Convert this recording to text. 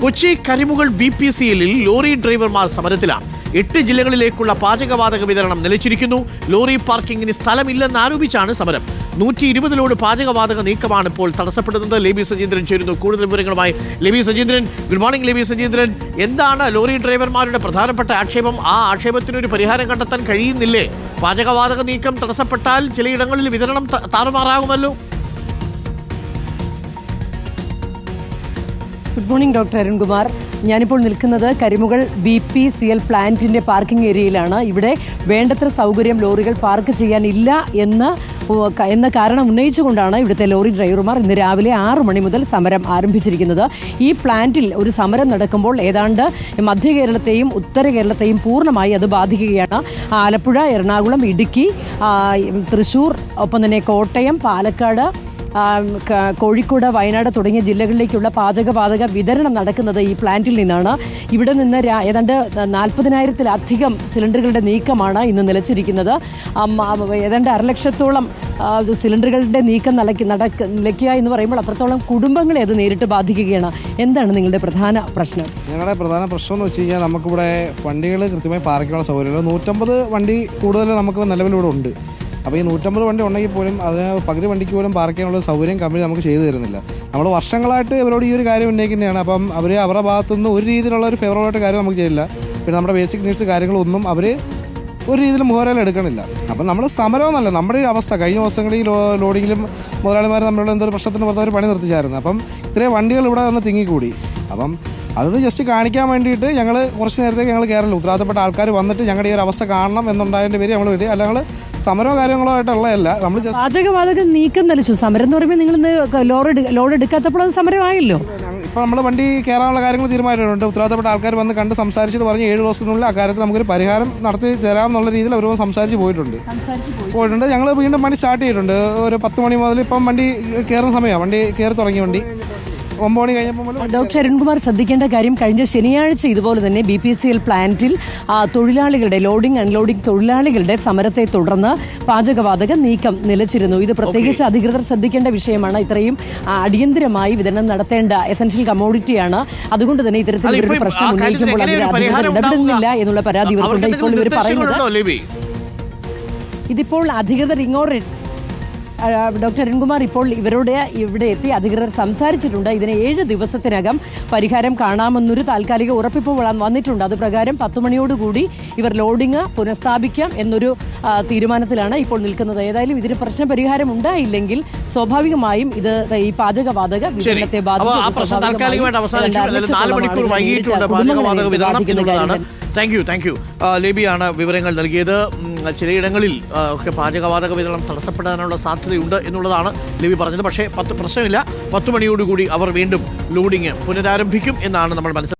Kochi Karimugal B P C എല്ലിൽ lorry ഡ്രൈവർമാർ സമരത്തിലാണ്. എട്ട് ജില്ലകളിലേക്കുള്ള പാചകവാതക വിതരണം നിലച്ചിരിക്കുന്നു. ലോറി പാർക്കിങ്ങിന് സ്ഥലമില്ലെന്ന് ആരോപിച്ചാണ് സമരം. നൂറ്റി ഇരുപതിലോട് പാചകവാതക നീക്കമാണ് ഇപ്പോൾ തടസ്സപ്പെടുന്നത്. ലേബി സജീന്ദ്രൻ ചേരുന്നു. കൂടുതൽ വിവരങ്ങളുമായി Leby Sajeendran. Good morning Leby Sajeendran. എന്താണ് ലോറി ഡ്രൈവർമാരുടെ പ്രധാനപ്പെട്ട ആക്ഷേപം? ആ ആക്ഷേപത്തിനൊരു പരിഹാരം കണ്ടെത്താൻ കഴിയുന്നില്ലേ? പാചകവാതക നീക്കം തടസ്സപ്പെട്ടാൽ ചിലയിടങ്ങളിൽ വിതരണം താറുമാറാകുമല്ലോ ഗുഡ് മോർണിംഗ് ഡോക്ടർ അരുൺകുമാർ ഞാനിപ്പോൾ നിൽക്കുന്നത് Karimugal B P C L പ്ലാന്റിന്റെ പാർക്കിംഗ് ഏരിയയിലാണ്. ഇവിടെ വേണ്ടത്ര സൗകര്യം ലോറികൾ പാർക്ക് ചെയ്യാനില്ല എന്ന് എന്ന കാരണം ഉന്നയിച്ചുകൊണ്ടാണ് ഇവിടുത്തെ ലോറി ഡ്രൈവർമാർ ഇന്ന് രാവിലെ ആറു മണി മുതൽ സമരം ആരംഭിച്ചിരിക്കുന്നത്. ഈ പ്ലാന്റിൽ ഒരു സമരം നടക്കുമ്പോൾ ഏതാണ്ട് മധ്യ കേരളത്തെയും ഉത്തര കേരളത്തെയും പൂർണമായി അത് ബാധിക്കുകയാണ്. ആലപ്പുഴ എറണാകുളം ഇടുക്കി തൃശൂർ ഒപ്പം തന്നെ കോട്ടയം പാലക്കാട് കോഴിക്കോട് വയനാട് തുടങ്ങിയ ജില്ലകളിലേക്കുള്ള പാചകവാതക വിതരണം നടക്കുന്നത് ഈ പ്ലാന്റിൽ നിന്നാണ്. ഇവിടെ നിന്ന് ഏതാണ്ട് നാൽപ്പതിനായിരത്തിലധികം സിലിണ്ടറുകളുടെ നീക്കമാണ് ഇന്ന് നിലച്ചിരിക്കുന്നത്. ഏതാണ്ട് അരലക്ഷത്തോളം സിലിണ്ടറുകളുടെ നീക്കം നിലയ്ക്ക് നടക്ക നിലയ്ക്കുക എന്ന് പറയുമ്പോൾ അത്രത്തോളം കുടുംബങ്ങളെ അത് നേരിട്ട് ബാധിക്കുകയാണ്. എന്താണ് നിങ്ങളുടെ പ്രധാന പ്രശ്നം? ഞങ്ങളുടെ പ്രധാന പ്രശ്നം എന്ന് വെച്ച് കഴിഞ്ഞാൽ നമുക്കിവിടെ വണ്ടികൾ കൃത്യമായി പാർക്കാനുള്ള സൗകര്യമില്ല. നൂറ്റമ്പത് വണ്ടി കൂടുതൽ നമുക്ക് നിലവിലിവിടെ ഉണ്ട്. അപ്പോൾ ഈ നൂറ്റമ്പത് വണ്ടി ഉണ്ടെങ്കിൽ പോലും അതിന് പകുതി വണ്ടിക്ക് പോലും പാർക്ക് ചെയ്യാനുള്ള സൗകര്യം കമ്പനി നമുക്ക് ചെയ്തു തരുന്നില്ല. നമ്മൾ വർഷങ്ങളായിട്ട് ഇവരോട് ഈ ഒരു കാര്യം ഉന്നയിക്കുന്നതാണ്. അപ്പം അവർ അവരുടെ ഭാഗത്തുനിന്ന് ഒരു രീതിയിലുള്ള ഒരു ഫേവറബിളായിട്ട് കാര്യം നമുക്ക് ചെയ്യില്ല പിന്നെ നമ്മുടെ ബേസിക് നീഡ്സ് കാര്യങ്ങളൊന്നും അവർ ഒരു രീതിയിൽ മുഖരാലും എടുക്കണില്ല. അപ്പം നമ്മൾ സമരമെന്നല്ല നമ്മുടെ ഈ അവസ്ഥ. കഴിഞ്ഞ ദിവസങ്ങളിൽ ഈ ലോഡിങ്ങിലും മുതലാളിമാർ തമ്മിലുള്ള എന്തൊരു പ്രശ്നത്തിന് പുറത്ത് അവർ പണി നിർത്തിച്ചായിരുന്നു. അപ്പം ഇത്രയും വണ്ടികൾ ഇവിടെ വന്ന് തിങ്ങിക്കൂടി. അപ്പം അത് ജസ്റ്റ് കാണിക്കാൻ വേണ്ടിയിട്ട് ഞങ്ങൾ കുറച്ച് നേരത്തേക്ക് ഞങ്ങൾ കയറില്ല ഉത്തരവാദിത്തപ്പെട്ട ആൾക്കാർ വന്നിട്ട് ഞങ്ങളുടെ ഈ ഒരു അവസ്ഥ കാണണം എന്നുണ്ടായതിന്റെ പേര് നമ്മൾ വരിക അല്ല ഞങ്ങൾ സമരമോ കാര്യങ്ങളോ ആയിട്ടുള്ളതല്ല. നമ്മൾ പാചകവാതക നീക്കം നിലച്ചു സമരം എന്ന് പറയുമ്പോൾ നിങ്ങൾ ലോഡ് ലോഡ് എടുക്കാത്തപ്പോൾ അത് സമരമായല്ലോ? ഇപ്പോൾ നമ്മൾ വണ്ടി കയറാനുള്ള കാര്യങ്ങൾ തീരുമാനിച്ചിട്ടുണ്ട് ഉത്തരവാദിത്തപ്പെട്ട ആൾക്കാർ വന്ന് കണ്ട് സംസാരിച്ചത് പറഞ്ഞ് ഏഴ് ദിവസത്തിനുള്ളിൽ ആ കാര്യത്തിൽ നമുക്കൊരു പരിഹാരം നടത്തി തരാമെന്നുള്ള രീതിയിൽ അവർ സംസാരിച്ച് പോയിട്ടുണ്ട്. പോയിട്ടുണ്ട്. ഞങ്ങൾ വീണ്ടും വണ്ടി സ്റ്റാർട്ട് ചെയ്തിട്ടുണ്ട്. ഒരു പത്ത് മണി മുതൽ ഇപ്പം വണ്ടി കയറുന്ന സമയമാണ് വണ്ടി കയറി തുടങ്ങിയ വണ്ടി. ഒമ്പത് മണി കഴിഞ്ഞപ്പോൾ ഡോക്ടർ അരുൺകുമാർ ശ്രദ്ധിക്കേണ്ട കാര്യം കഴിഞ്ഞ ശനിയാഴ്ച ഇതുപോലെ തന്നെ ബി പി സി എൽ പ്ലാന്റിൽ തൊഴിലാളികളുടെ ലോഡിംഗ് അൺലോഡിംഗ് തൊഴിലാളികളുടെ സമരത്തെ തുടർന്ന് പാചകവാതക നീക്കം നിലച്ചിരുന്നു. ഇത് പ്രത്യേകിച്ച് അധികൃതർ ശ്രദ്ധിക്കേണ്ട വിഷയമാണ്. ഇത്രയും അടിയന്തരമായി വിതരണം നടത്തേണ്ട എസൻഷ്യൽ കമ്മോഡിറ്റിയാണ് അതുകൊണ്ട് തന്നെ ഇത്തരത്തിൽ ഒരു പ്രശ്നം ഉന്നയിക്കുമ്പോൾ അതിൽ ഇടപെടുന്നില്ല എന്നുള്ള പരാതി ഇവർക്കുണ്ട് ഇപ്പോൾ ഇവർ പറയുന്നത് ഇതിപ്പോൾ അധികൃതർ ഇങ്ങോട്ട് ഡോക്ടർ അരുൺകുമാർ ഇപ്പോൾ ഇവരോട് ഇവിടെ എത്തി അധികൃതർ സംസാരിച്ചിട്ടുണ്ട്. ഇതിന് ഏഴ് ദിവസത്തിനകം പരിഹാരം കാണാമെന്നൊരു താൽക്കാലിക ഉറപ്പിപ്പ് വന്നിട്ടുണ്ട്. അതുപ്രകാരം പത്ത് മണിയോടുകൂടി ഇവർ ലോഡിംഗ് പുനഃസ്ഥാപിക്കാം എന്നൊരു തീരുമാനത്തിലാണ് ഇപ്പോൾ നിൽക്കുന്നത്. ഏതായാലും ഇതിന് പ്രശ്ന പരിഹാരം ഉണ്ടായില്ലെങ്കിൽ സ്വാഭാവികമായും ഇത് ഈ പാചകവാതക വിതരണത്തെ ബാധിക്കും. താങ്ക് യു താങ്ക് യു ലേബിയാണ് വിവരങ്ങൾ നൽകിയത്. ചിലയിടങ്ങളിൽ ഒക്കെ പാചകവാതക വിതരണം തടസ്സപ്പെടാനുള്ള സാധ്യതയുണ്ട് എന്നുള്ളതാണ് ലേബി പറഞ്ഞത്. പക്ഷേ പത്ത് പ്രശ്നമില്ല. പത്ത് മണിയോടുകൂടി അവർ വീണ്ടും ലോഡിംഗ് പുനരാരംഭിക്കും എന്നാണ് നമ്മൾ മനസ്സിലാക്കുന്നത്.